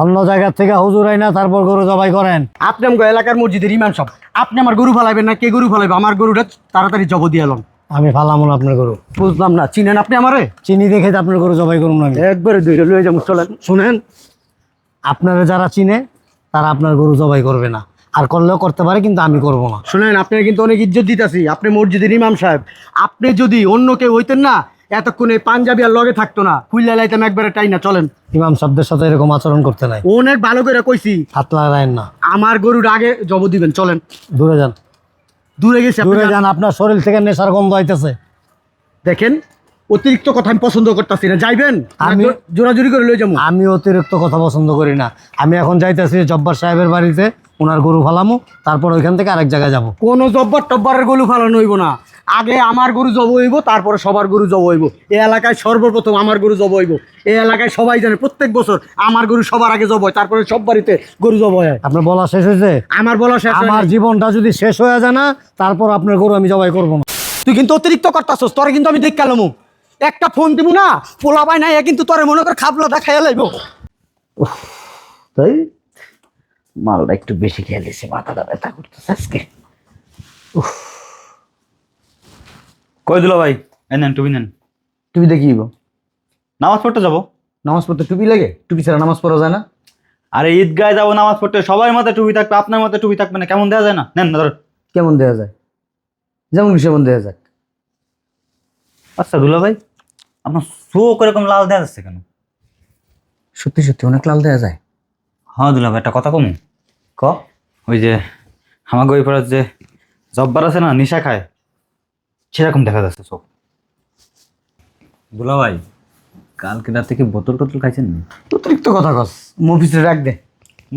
অন্য জায়গা থেকে হুজুর আইনা তারপর গরু জবাই করেন। আপনি আমার এলাকার মসজিদের ইমাম সব আপনি আমার গরু ফালাইবেন না? কে গরু ফালাইবে? আমার গরুটা তাড়াতাড়ি জব দিয়ে এলাম আমি ফালামুন আপনার গরু। বুঝলাম না চিনেন আপনি আমারে? চিনি দেখে তো আপনার গরু জবাই করুন আমি। একবারে দুইটা লয়ে যাব চলেন। শুনেন। আপনারা যারা চিনে তারা আপনার গরু জবাই করবে না। আর করলেও করতে পারে কিন্তু আমি করব না। শুনেন আপনার কিন্তু অনেক ইজ্জত দিতেছি। আপনি মসজিদের ইমাম সাহেব। আপনি যদি অন্য কেউ হইতেন না এতক্ষণে পাঞ্জাবি আর লগে থাকতো না। খুললে লাইতাম একবারে টাই না চলেন। ইমাম শব্দের সাথে এরকম আচরণ করতে নাই। অনেক ভালো করে কইছি। হাত লাগায়েন না। আমার গরুর আগে জব দিবেন চলেন। দূরে যান। দূরে গেছি দূরে যান। আপনার শরীর থেকে নেশার গন্ধ আইতেছে। দেখেন অতিরিক্ত কথা আমি পছন্দ করতেছি না। যাইবেন আমি- জোরাজুরি করে লয়ে যাব। আমি অতিরিক্ত কথা পছন্দ করি না। আমি এখন যাইতেছি জব্বার সাহেবের বাড়িতে ওনার গরু ফালামো তারপর ওইখান থেকে আরেক জায়গায় যাব। কোনো জব্বর টব্বরের গরু ফালানো হইব না। আগে আমার গরু জব হইব তারপরে সবার গরু জব হইব। এই এলাকায় সর্বপ্রথম আমার গরু জব হইব। এই এলাকায় সবাই জানে প্রত্যেক বছর আমার গরু সবার আগে জব হয় তারপরে সব বাড়িতে গরু জব হয়। আপনার বলা শেষ হয়েছে? আমার বলা শেষ আমার জীবনটা যদি শেষ হয়ে যায় না তারপর আপনার গরু আমি জবাই করব না। তুই কিন্তু অতিরিক্ত করতাছস তোরে কিন্তু আমি দেখ গেলাম একটা ফোন দিব না পোলা পাই না এ কিন্তু তোরে মনে কর খাবলা দেখাইয়া লাইব। তাই? মালটা একটু বেশি খেয়ে দিয়েছে মাথাটা ব্যথা করতেছে আজকে। কই দিল ভাই? এই নেন টুপি নেন। টুপি দেখিব নামাজ পড়তে যাব। নামাজ পড়তে টুপি লাগে? টুপি ছাড়া নামাজ পড়া যায় না? আরে ঈদগায় যাব নামাজ পড়তে সবার মাথায় টুপি থাকবে আপনার মাথায় টুপি থাকবে না কেমন দেওয়া যায় না? নেন না ধর কেমন দেওয়া যায়? যেমন সেমন দেওয়া যাক। আচ্ছা দুলা ভাই আপনার চোখ এরকম লাল দেওয়া যাচ্ছে কেন? সত্যি সত্যি অনেক লাল দেওয়া যায়। হ্যাঁ দুলা ভাই একটা কথা কমু। ক? ওই যে আমাকে ওই পাড়ার যে জব্বার আছে না নিশা খায়। সেরকম দেখা যাচ্ছে চোখ দুলা ভাই কালকে রাত থেকে বোতল টোতল খাইছেন না? অতিরিক্ত কথা কস মফিসে রাখ দে।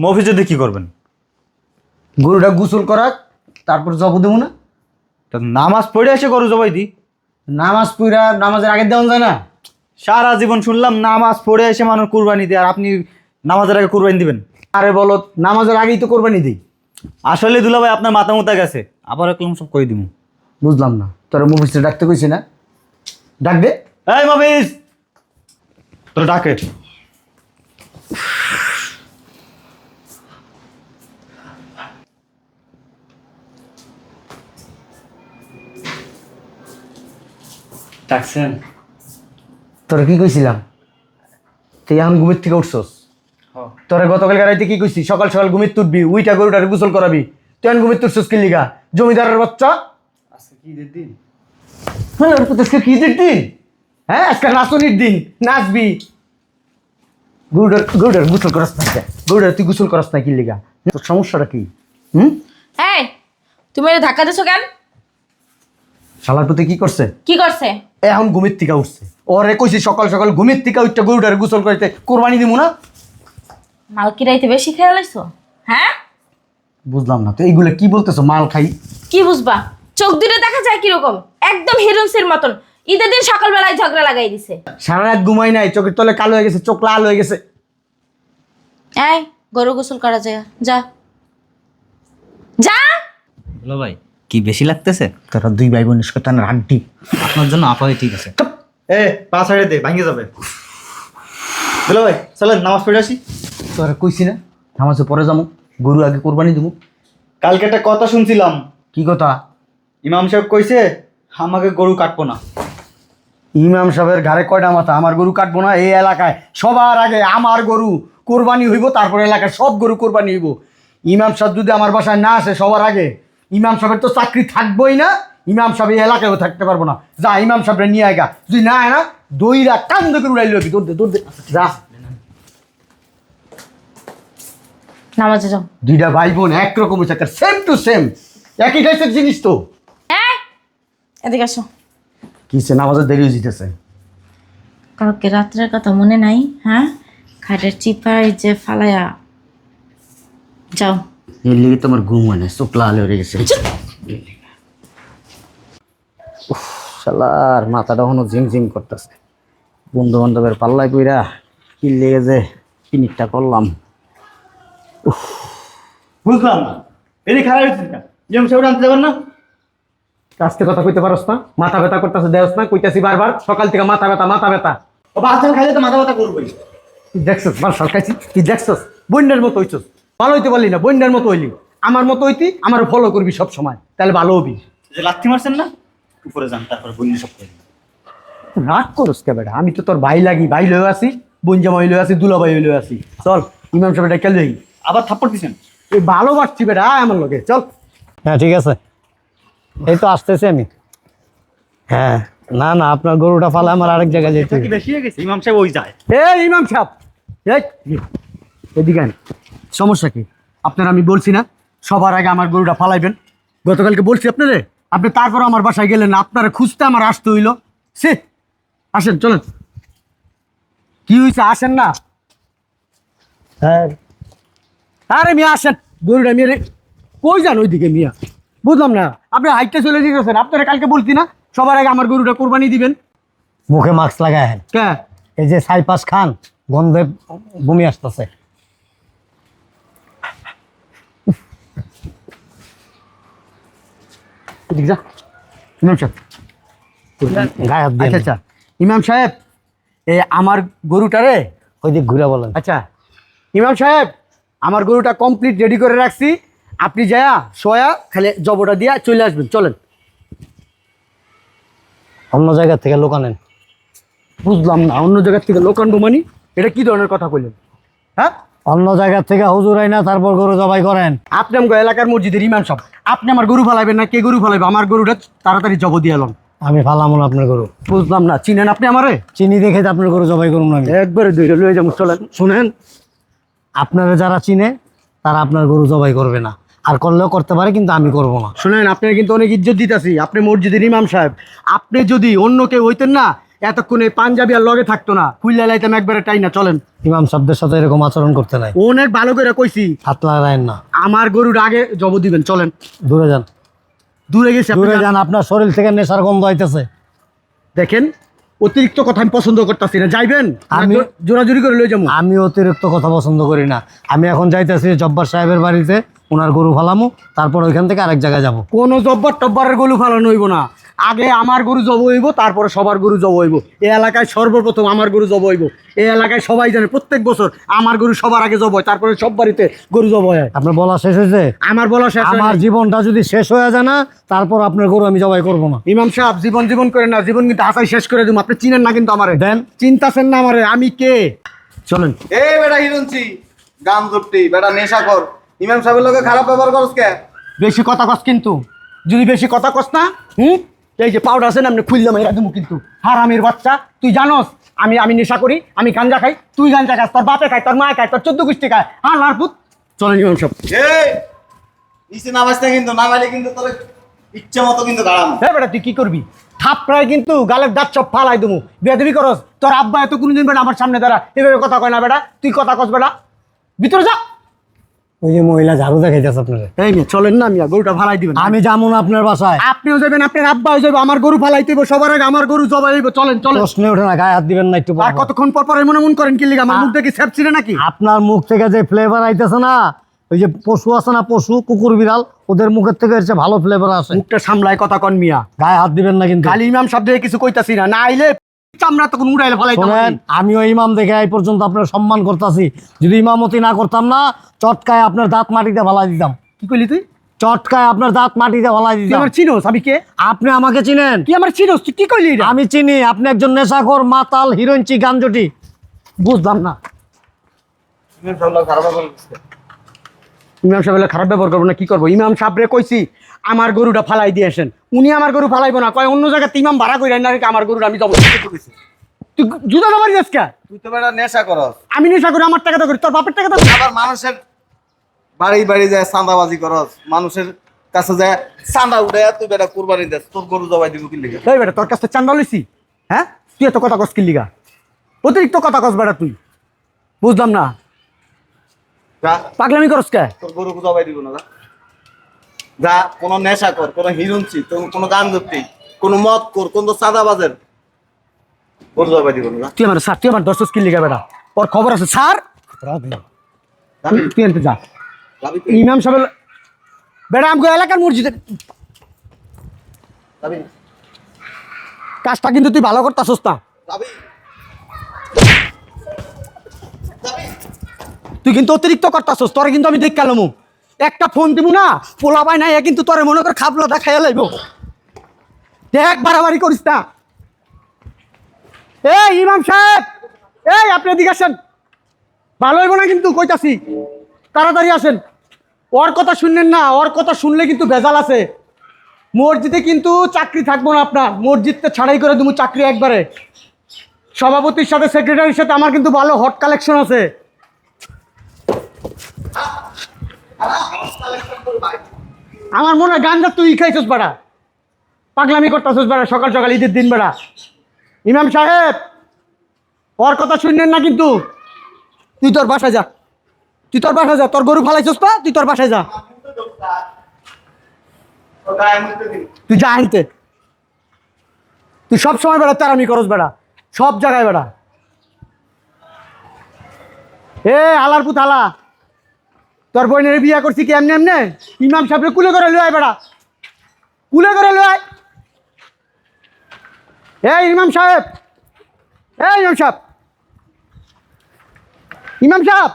মফি যদি কি করবেন? গরুটা গোসল করাক তারপর জব দেবো না। তা নামাজ পড়ে এসে গরু জবাই দি। নামাজ পুরা নামাজের আগে দেওয়া যায় না। সারা জীবন শুনলাম নামাজ পড়ে এসে মানুষ কুরবানি দেয় আর আপনি নামাজের আগে কুরবানি দিবেন। আরে বলো নামাজের আগেই তো কোরবানি দিই। আসলে দুলাভাই আপনার মাথা মুতা গেছে। আবার একলম সব করে দিব বুঝলাম না। তোরা মফিসে ডাকতে কইছি না? ডাক দে। এই মফিস তোর ডাকে ডাকছেন। তোরা কি কইছিলাম? তুই এখন ঘুমের থেকে উঠছস? তোরা গতকাল রাইতে কি কইছি? সকাল সকাল ঘুমির তুটবি উইটা গরুটারে গোসল করাবি। তুই এখন ঘুমির তুটছস কি লিগা জমিদারের বাচ্চা? হ্যাঁ ওর তো আজকে কি দিন? হ্যাঁ আজকে নাচনির দিন নাচবি। গরুটার গরুটার গোসল করাস না কে? তুই গোসল করাস না কি লিগা? তোর সমস্যাটা কি? হুম? এই তুমি এটা ধাক্কা দিছো কেন? শালার প্রতি কি করছে? কি করছে? এখন ঘুমের থেকে উঠছে। ওরে কইছি সকাল সকাল ঘুমের থেকে উঠতে গরুটারে গোসল করাইতে কোরবানি দিব না? মালকি রাইতে বেশি খেয়াল হ্যাঁ? বুঝলাম না তো এইগুলো কি বলতেছো? মাল খাই। কি বুঝবা? চোখ দুটো দেখা যায় কীরকম? একদম হিরোইন্সের মতন। ঈদের দিন সকালবেলায় ঝগড়া লাগাই দিছে। সারা রাত ঘুমাই নাই চোখের তলে কালো হয়ে গেছে চোখ লাল হয়ে গেছে। এই গরু গোসল করা যায় যা। যা! দুলা ভাই কি বেশি লাগতেছে? তোরা দুই ভাই বোন শতানের হাড্ডি আপনার জন্য আপাই ঠিক আছে। এ পা ছাড়ে দে ভাঙে যাবে। দুলা ভাই চলেন নামাজ পড়ে আসি। তোরা কইছি না নামাজে পরে যাব গরু আগে কোরবানি দেবো কালকে একটা কথা শুনছিলাম। কি কথা? ইমাম সাহেব কইছে আমাকে গরু কাটবো না। ইমাম সাহেবের ঘাড়ে কয়টা মাথা? আমার গরু কাটবো না এই এলাকায় সবার আগে আমার গরু কোরবানি হইব তারপর এলাকায় সব গরু কোরবানি হইব। ইমাম সাহেব যদি আমার বাসায় না আসে সবার আগে ইমাম সাহেবের তো চাকরি থাকবোই না ইমাম সাহেব এই এলাকায়ও থাকতে পারব না। যা ইমাম সাহেবরে নিয়ে আয়গা যদি না আয় না দইরা কান্দ করে উড়াইল দৌড় দে দৌড় দে। যা। নামাজে যাও। দুইটা ভাই বোন একরকম হচ্ছে সেম টু সেম একই টাইপের জিনিস তো। এদিকে আসো। কিসে? নামাজের দেরি হয়ে যেতেছে কালকে রাত্রের কথা মনে নাই হ্যাঁ? খাটের চিপাই যে ফালায়া যাও। এর লিগে তোমার ঘুম হয় না চোখ লাল হয়ে গেছে। উফ, শালার মাথাটা এখনও ঝিম ঝিম করতেছে। বন্ধু বান্ধবের পাল্লায় কইরা কি লেগে যে পিনিকটা করলাম। বুঝলাম না। এদিকে খারাপ হয়েছে আনতে যাবেন না? আজকে কথা কইতে পারস না মাথা ব্যথা করতেছে দেওস না কইতাছি বারবার সকাল থেকে মাথা ব্যথা মাথা ব্যথা। ও বাচ্চা খাইলে তো মাথা ব্যথা করবোই। তুই দেখছস মার্শাল খাইছি তুই দেখছস? বন্যার মতো হইছস। ভালো হইতে পারলি না বন্যার মতো হইলি। আমার মতো হইতি আমার ফলো করবি সব সময় তাহলে ভালো হবি। যে লাথি মারছেন না? উপরে যান তারপর বন্যা সব করে রাগ করস কে বেটা? আমি তো তোর ভাই লাগি ভাই লয়ে আসি বঞ্জামাই লয়ে আসি দুলাভাই লয়ে আসি চল ইমাম সাহেব এটা কেলে আবার থাপ্পড় দিছেন? এই ভালো বাড়ছি বেটা আয় আমার লগে চল। হ্যাঁ ঠিক আছে। এই তো আসতেছি আমি। হ্যাঁ না না আপনার গরুটা ফালা আমার আরেক জায়গায় যেতে কি বেশি হয়ে গেছে? ইমাম সাহেব ওই যায়। এ ইমাম সাহেব! এদিকে সমস্যা কি? আপনার আমি বলছি না সবার আগে আমার গরুটা ফালাইবেন গতকালকে বলছি আপনারে আপনি তারপর আমার বাসায় গেলেন আপনারা খুঁজতে আমার আসতে হইল। সে আসেন চলেন। কি হয়েছে আসেন না? হ্যাঁ। আরে মিয়া আসেন। গরুটা মেরে কই যান ওইদিকে মিয়া? বুঝলাম না। আপনি হাইটটা চলে দিতেছেন আপনারা কালকে বলছি না সবার আগে আমার গরুটা কোরবানি দিবেন। মুখে মাস্ক লাগায় কে? এই যে সাইপাস খান গন্ধে বমি আসতেছে। ইমাম সাহেব। গায়ে আচ্ছা আচ্ছা। ইমাম সাহেব এ আমার গরুটারে? ওই দিক ঘুরে বলেন। আচ্ছা। ইমাম সাহেব আমার গরুটা কমপ্লিট রেডি করে রাখছি। আপনি যায়া সোয়া খালি জবটা দিয়া চলে আসবেন চলেন। অন্য জায়গা থেকে লোক আনেন। বুঝলাম না অন্য জায়গার থেকে লোকান্ড মানি? এটা কি ধরনের কথা কইলেন? হ্যাঁ? অন্য জায়গা থেকে হুজুর না তারপর গরু জবাই করেন। আপনি আমার এলাকার মসজিদের ইমাম সাহেব। আপনি আমার গরু ফালাইবেন না কে গরু ফালাইবে? আমার গরুটা তাড়াতাড়ি জব দিয়ে এলাম আমি ফালাম না আপনার গরু। বুঝলাম না চিনেন আপনি আমারে? চিনি দেখে আপনার গরু জবাই করুন আমি। একবারে দুইটা লয়ে যাব চলেন। শুনেন। আপনারা যারা চিনে তারা আপনার গরু জবাই করবে না। আর করলেও করতে পারে কিন্তু আমি করব না। শুনেন আপনার কিন্তু অনেক ইজ্জত দিতেছি। আপনি মসজিদের ইমাম সাহেব। আপনি যদি অন্য কেউ হইতেন না এতক্ষণে পাঞ্জাবি আর লগে থাকতো না। খুললে লাইতাম একবারে টাই না চলেন। ইমাম শব্দের সাথে এরকম আচরণ করতে নাই। অনেক ভালো করে কইছি। হাত লাগায়েন না। আমার গরুর আগে জব দিবেন চলেন। দূরে যান। দূরে গেছে দূরে যান। যান আপনার শরীর থেকে নেশার গন্ধ আইতেছে। দেখেন অতিরিক্ত কথা আমি পছন্দ করতেছি না। যাইবেন? আমি- জোরাজুরি করে লই যাব। আমি অতিরিক্ত কথা পছন্দ করি না। আমি এখন যাইতেছি জব্বার সাহেবের বাড়িতে ওনার গরু ফালামো তারপর ওইখান থেকে আরেক জায়গায় যাব। কোনো জব্বার টব্বারের গরু ফালানো হইব না। আগে আমার গরু জব হইব তারপরে সবার গরু জব হইব। এই এলাকায় সর্বপ্রথম আমার গরু জব হইব। এই এলাকায় সবাই জানে প্রত্যেক বছর আমার গরু সবার আগে জব হয় তারপরে সব বাড়িতে গরু জব হয়। আপনার বলা শেষ হয়েছে? আমার বলা শেষ আমার জীবনটা যদি শেষ হয়ে যায় না তারপর আপনার গরু আমি জবাই করব না। ইমাম সাহেব জীবন জীবন করে না জীবন কিন্তু হাসাই শেষ করে দিব। আপনি চিনেন না কিন্তু আমার। দেন। চিন্তাছেন না আমারে। আমি কে? চলেন। এ বেটা হিরুনছি গান ধরতি। বেটা নেশা কর। ইমাম সাহেবের লোকে খারাপ ব্যবহার করস কে? বেশি কথা কস কিন্তু। যদি বেশি কথা কস না হুম? এই যে পাউডার আছে না আপনি খুললাম এরা দেবো কিন্তু। হারামির বাচ্চা তুই জানোস আমি আমি নেশা করি আমি গাঞ্জা খাই তুই গাঞ্জা খাস তোর বাপে খায় তোর মা খায় তোর চোদ্দ গোষ্ঠী খায় হ্যাঁ লারপুত চলেন ইমাম সব নিচে নামাজ না কিন্তু নামাইলে কিন্তু তোর ইচ্ছে মতো কিন্তু দাঁড়ানো হ্যাঁ বেটা তুই কি করবি? থাপ প্রায় কিন্তু গালের দাঁত সব ফালাই দেবো বেদবি করস তোর আব্বা এত কোনোদিন বেটা আমার সামনে দাঁড়া এভাবে কথা কয় না বেটা তুই কথা কস বেটা। ভিতরে যা। ওই যে মহিলা ঝাড়ু দেখাইতেছে আপনার। এই মেয়ে চলেন না মিয়া গরুটা ফালাই দিবেন। আমি যাব না আপনার বাসায়। আপনিও যাবেন আপনার আব্বাও যাবে আমার গরু ফালাইতে হইব সবার আগে আমার গরু জবাই হইব চলেন চলেন। প্রশ্নে ওঠে না গায়ে হাত দিবেন না একটু আর কতক্ষণ পর পর এমন এমন করেন কি লিগা আমার মুখ দেখে স্যাপ ছিল নাকি? আপনার মুখ থেকে যে ফ্লেভার আইতেছে না ওই যে পশু আছে না পশু কুকুর বিড়াল ওদের মুখের থেকে এসে ভালো ফ্লেভার আসে। মুখটা সামলায় কথা কন মিয়া। গায়ে হাত দিবেন না কিন্তু। খালি ইমাম শব্দে কিছু কইতাছি না না আইলে চামড়া তখন উড়াইলে ফালাইতাম শোনেন আমি। আমিও ইমাম দেখে এই পর্যন্ত আপনার সম্মান করতেছি। যদি ইমামতি না করতাম না চটকায় আপনার দাঁত মাটিতে দিতাম। কি কইলি তুই? চটকায় আপনার দাঁত মাটিতে দিতাম। আমার চিনোস আমি কে? আপনি আমাকে চিনেন। তুই আমার চিনোস তুই কি কইলি আমি চিনি আপনি একজন নেশাখোর মাতাল হিরোইনচি গাঞ্জটি। বুঝলাম না। ইমাম সাহেব খারাপ ব্যবহার করব না কি করব? ইমাম সাহেবরে কইছি আমার গরুটা ফালাই দিয়ে আসেন। উনি আমার গরু ফালাইবো না কয় অন্য জায়গায় ইমাম ভাড়া করে না আমার গরুটা আমি যাব তুই জুতা দেবার যাস তুই তো বেটা নেশা করস। আমি নেশা করি আমার টাকাটা করি তোর বাপের টাকাটা করি। আবার মানুষের বাড়ি বাড়ি যায় চাঁদাবাজি করস মানুষের কাছে যায় চাঁদা উঠে তুই বেটা কুরবানি দেস তোর গরু জবাই দিব কি এই বেটা তোর কাছে চান্দা লইছি হ্যাঁ? তুই এত কথা কস কিল্লিগা অতিরিক্ত কথা কস বেটা তুই। বুঝলাম না? পাগলামি করস কে তোর গরু জবাই দিব না যা। যা কোনো নেশা কর কোনো হিরুনছি কোনো গান ধরতি কোনো মদ কর কোনো চাঁদাবাজের গরু জবাই দিব না যা। তুই আমার স্যার তুই আমার দশ কিল্লিগা বেটা ওর খবর আছে স্যার? তুই আনতে যা? ইমাম সাহেব বেটা আমগো এলাকার মসজিদে? কাজটা কিন্তু তুই ভালো করতাছস না তুই কিন্তু অতিরিক্ত করতাছস, তোরে কিন্তু আমি দেখ কালামু একটা ফোন দিব না পোলা পাই নাই কিন্তু তোরে মনে কর খাবলো দেখাইয়া লাইব। দেখ, বাড়াবাড়ি করিস না। এই, ইমাম সাহেব, এই, আপনি এদিকে আসেন। ভালো হইব না কিন্তু, কইতাছি। তাড়াতাড়ি আসেন। ওর কথা শুনলেন না, ওর কথা শুনলে কিন্তু ভেজাল আছে। মসজিদে কিন্তু চাকরি থাকব না আপনার। মসজিদটা ছাড়াই করে দেবো চাকরি একবারে। সভাপতির সাথে সেক্রেটারির সাথে আমার কিন্তু ভালো হট কালেকশন আছে। আমার মনে হয় গান গাঞ্জা তুই খাইছস বেড়া। পাগলামি করতেছস বেড়া, সকাল সকাল ঈদের দিন বেড়া। ইমাম সাহেব, ওর কথা শুনলেন না কিন্তু? তুই তোর বাসায় যা। তুই তোর বাসায় যা। তোর গরু ফালাইছস না তুই তোর বাসায় যা। তুই যা আনতে। তুই সব সময় বেড়া তারামি করস বেড়া। সব জায়গায় বেড়া। এ, আলার পুত, আলা। তোর বোনের বিয়া করছি কি এমনি এমনি? ইমাম সাহেবরে কুলে করে লয় বেড়া। কুলে করে লয় এই ইমাম সাহেব এই ইমাম সাহেব। ইমাম সাহেব।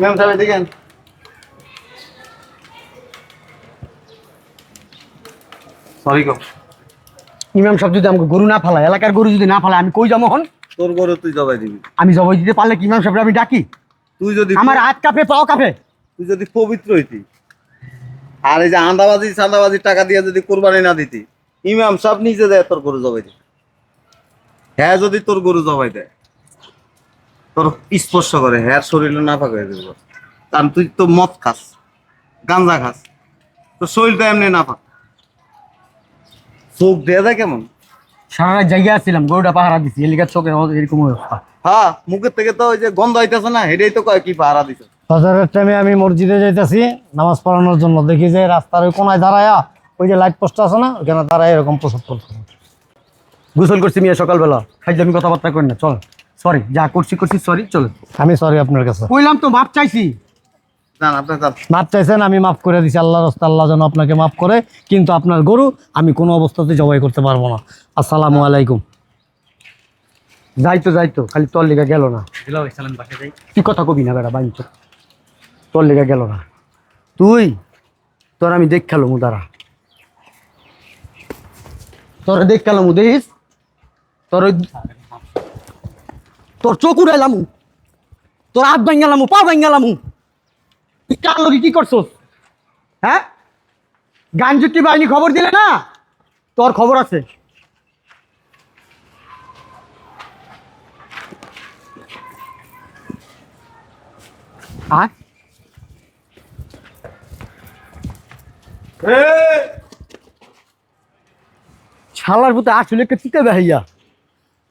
ম্যাম সাহেব দেখেন সরি গো ইমাম সাহেব যদি আমাকে গরু না ফালায় এলাকার গরু যদি না ফালায় আমি কই যাব হন তোর গরু তুই জবাই দিবি। আমি জবাই দিতে পারলে কি ইমাম সাহেবরে আমি ডাকি? তুই যদি আমার হাত কাঁপে পাও কাঁপে। তুই যদি পবিত্র হইতি আর এই যে আন্দাবাজি সান্দাবাজির টাকা দিয়ে যদি কোরবানি না দিতি ইমাম সব নিজে দেয় তোর গরু জবাই দিত। হ্যাঁ যদি তোর গরু জবাই দেয় তোর স্পর্শ করে হ্যাঁ শরীরে না ফাঁক হয়ে যাবে। কারণ তুই তো মদ খাস গাঞ্জা খাস তোর শরীরটা এমনি না ফাঁক চোখ দেয়া যায় কেমন? সারা রাত জায়গায় আসছিলাম গরুটা পাহারা দিছি এলিকার চোখের মতো এরকম অবস্থা। হ্যাঁ মুখের থেকে তো ওই যে গন্ধ হইতেছে না হেডেই তো কয় কি পাহারা দিছে। ফজরের টাইমে আমি মসজিদে যাইতেছি নামাজ পড়ানোর জন্য। দেখি যে রাস্তার ওই কোনায় দাঁড়ায়া ওই যে লাইট পোস্ট আছে না ওখানে দাঁড়ায় এরকম প্রসাদ করছে। গোসল করছি মিয়া সকালবেলা। খাইতে আমি কথাবার্তা করি না চল। সরি যা করছি করছি সরি চল। আমি সরি আপনার কাছে। কইলাম তো মাপ চাইছি। আমি মাফ করে দিছি আল্লাহ রাস্তা আল্লাহ যেন আপনাকে মাফ করে কিন্তু আপনার গরু আমি কোনো অবস্থাতে জবাই করতে পারব না। আসসালামু আলাইকুম। যাইতো যাইতো খালি তোর লেগে গেল না। তুই কথা কবি না বেড়া বাইঞ্চ তোর লেগে গেল না। তুই তোর আমি দেখ খেলো দাঁড়া। তোর দেখ খেলো দেখিস? তোর তোর চোখ উড়াইলামু তোর হাত ভাঙ্গালামু পা ভাঙ্গালামু তুই কার লগে কি করছস? হ্যাঁ? গানজুটি বাহিনী খবর দিলে না? তোর খবর আছে। আয় শালার পুতে আসলে একটা চিতা বেহাইয়া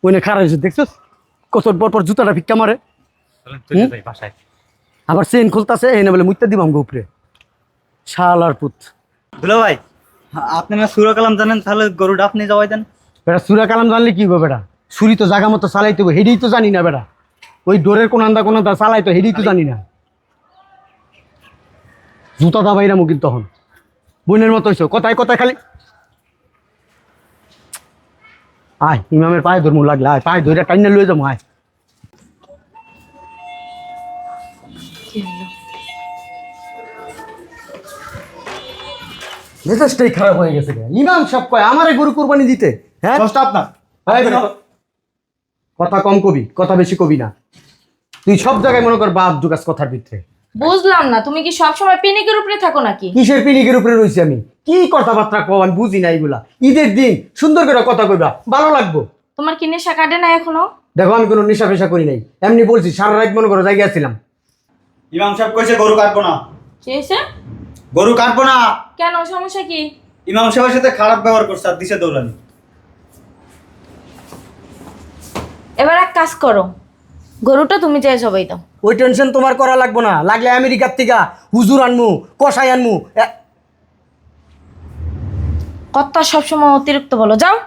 ওইনে খারাপ হয়েছে দেখছস? কত পর পর জুতাটা ভিক্ষা মারে। হুম? আবার চেন খুলতাছে এনে বলে মুইতা দিবাম গোপরে শালার পুত। দুলা ভাই আপনি না সুরা কালাম জানেন তাহলে গরুটা আপনি জবাই দেন। বেটা সুরা কালাম জানলে কি গো বেটা ছুরি তো জাগা মতো চালাইতে হবে হেডেই তো জানি না বেটা ওই ডোরের কোন আন্দা কোন আন্দা চালাইতো হেডেই তো জানি না। জুতা দাবাইরা মুখির তখন। বোনের মতো হইছো। কথায় কথায় খালি আয় ইমামের পায়ে ধর্ম লাগলে আয় পায়ে ধরে টাইনে লয়ে যাব আয়। মেজাজটাই খারাপ হয়ে গেছে ইমাম সব কয় আমারে গরু কুরবানি দিতে? হ্যাঁ? দশটা আপনার? কথা কম কবি কথা বেশি কবি না। তুই সব জায়গায় মনে কর বাপ জুগাস কথার ভিতরে। বুঝলাম না তুমি কি সবসময় পিনিকের উপরে থাকো নাকি? কিসের পিনিকের উপরে রয়েছি আমি? কি কথাবার্তা কও আমি বুঝি না এগুলা। ঈদের দিন সুন্দর করে কথা কইবা ভালো লাগবো। তোমার কি নেশা কাটে না এখনও? দেখো আমি কোনো নেশা ফেশা করি নাই। এমনি বলছি সারা রাত মনে করো জায়গায় ছিলাম ইমাম সাহেব কইছে গরু কাটবো না। কি গরু কাটবো না। কেন সমস্যা কি? ইমাম সাহেবের সাথে খারাপ ব্যবহার করছে আর দিছে দৌড়ানি। এবার এক কাজ করো। গরুটা তুমি চাই সবাই দাও। ওই টেনশন তোমার করা লাগবো না। লাগলে আমেরিকার থেকে হুজুর আনমু কষাই আনমু। এ- কথা সবসময় অতিরিক্ত বলো। যাও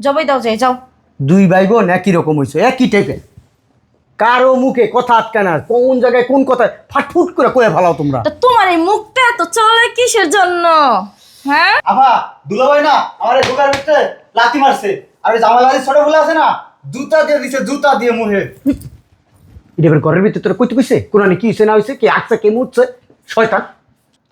জবাই দাও যাই যাও। দুই ভাই বোন একই রকম হয়েছে একই টাইপের কারও মুখে কথা আটকে না। কোন জায়গায় কোন কথা ফাটফুট করে কয়ে ফেলাও তোমরা। তো তোমার এই মুখটা এত চলে কিসের জন্য? হ্যাঁ? আভা দুলা ভাই না আমার ঢোকার ভিতরে লাথি মারছে। আরে জামালাদি ছোট ফুলে আছে না জুতা দিয়ে দিছে জুতা দিয়ে মুহে। এটা এবার ঘরের ভিতরে তোরা কইতে কইছে? কোরআনে কি হইছে না হইছে কি আকছে কে মুছছে শয়তান।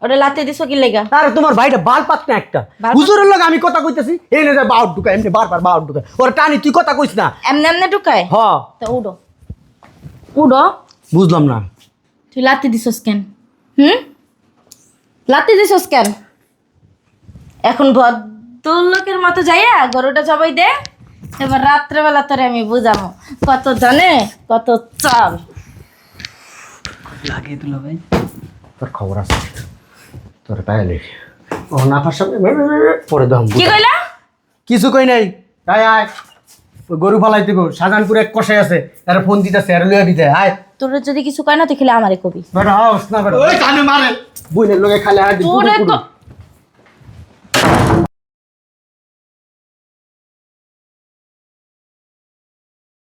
ওটা লাতে দিছো কি লেগা? আরে তোমার ভাইটা বাল পাত না একটা। হুজুরের লগে আমি কথা কইতেছি এই না বাউট ঢুকায় এমনি বারবার বাউট ঢুকায়। ওর টানি তুই কথা কইস না। এমনি এমনি ঢুকায়? হ। তা উড়ো। উড়ো। বুঝলাম না। তুই লাতে দিছস কেন? হুম? লাতে দিছস কেন? এখন ভদ্রলোকের মতো যাইয়া গরুটা জবাই দে। এবার রাত্রেবেলা তোরে আমি বুঝাবো। কত জানে কত চাল। তোর খবর আছে। তোর তাইলে ও না ফাঁসা পরে দাম কি কইলা? কিছু কই নাই। তাই আয়। ওই গরু ফালাই দিব শাহজাহানপুরে এক কষাই আছে তার ফোন দিতেছে আর লইয়া দিতে আয়। তোর যদি কিছু কয় না তুই খেলে আমারে কবি। বেটা হাস না বেটা। ওই কানে মারে। বুইনের লগে খালে আর তোরে তো